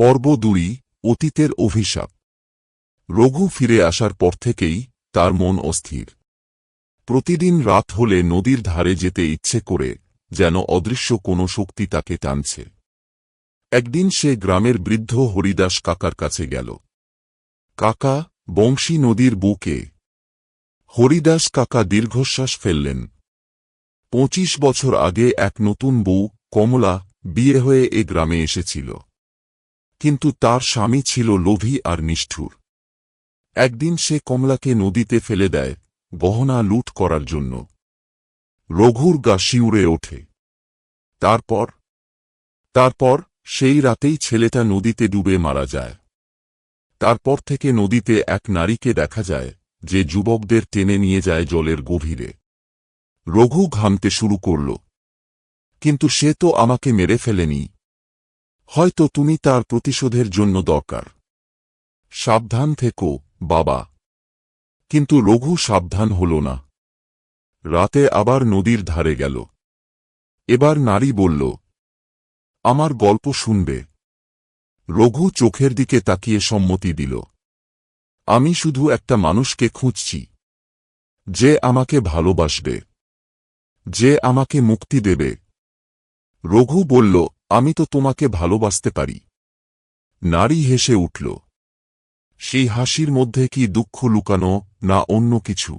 পর্ব দুই অতীতের অভিশাপ। রঘু ফিরে আসার পর থেকেই তার মন অস্থির। প্রতিদিন রাত হলে নদীর ধারে যেতে ইচ্ছে করে যেন অদৃশ্য কোনো শক্তি তাকে টানছে। একদিন সে গ্রামের বৃদ্ধ হরিদাস কাকার কাছে গেল। কাকা, বংশী নদীর বুকে। হরিদাস কাকা দীর্ঘশ্বাস ফেললেন। পঁচিশ বছর আগে এক নতুন বউ, কমলা, বিয়ে হয়ে এ গ্রামে এসেছিল। কিন্তু তার স্বামী ছিল লোভী আর নিষ্ঠুর। একদিন সে কমলাকে নদীতে ফেলে দেয়, গহনা লুট করার জন্য। রঘুর গা শিউরে ওঠে। তারপর? তারপর সেই রাতেই ছেলেটা নদীতে ডুবে মারা যায়। তারপর থেকে নদীতে এক নারীকে দেখা যায়, যে যুবকদের টেনে নিয়ে যায় জলের গভীরে। রঘু ঘামতে শুরু করল। কিন্তু সে তো আমাকে মেরে ফেলেনি। হয়তো তুমি তার প্রতিশোধের জন্য দরকার। সাবধান থেকো, বাবা। কিন্তু রঘু সাবধান হল না। রাতে আবার নদীর ধারে গেল। এবার নারী বলল, আমার গল্প শুনবে। রঘু চোখের দিকে তাকিয়ে সম্মতি দিল, আমি শুধু একটা মানুষকে খুঁজছি, যে আমাকে ভালোবাসবে, যে আমাকে মুক্তি দেবে। রঘু বলল আমি তো তোমাকে ভালোবাসতে পারি। নারী হেসে উঠল সেই হাসির মধ্যে কি দুঃখ লুকানো না অন্য কিছু?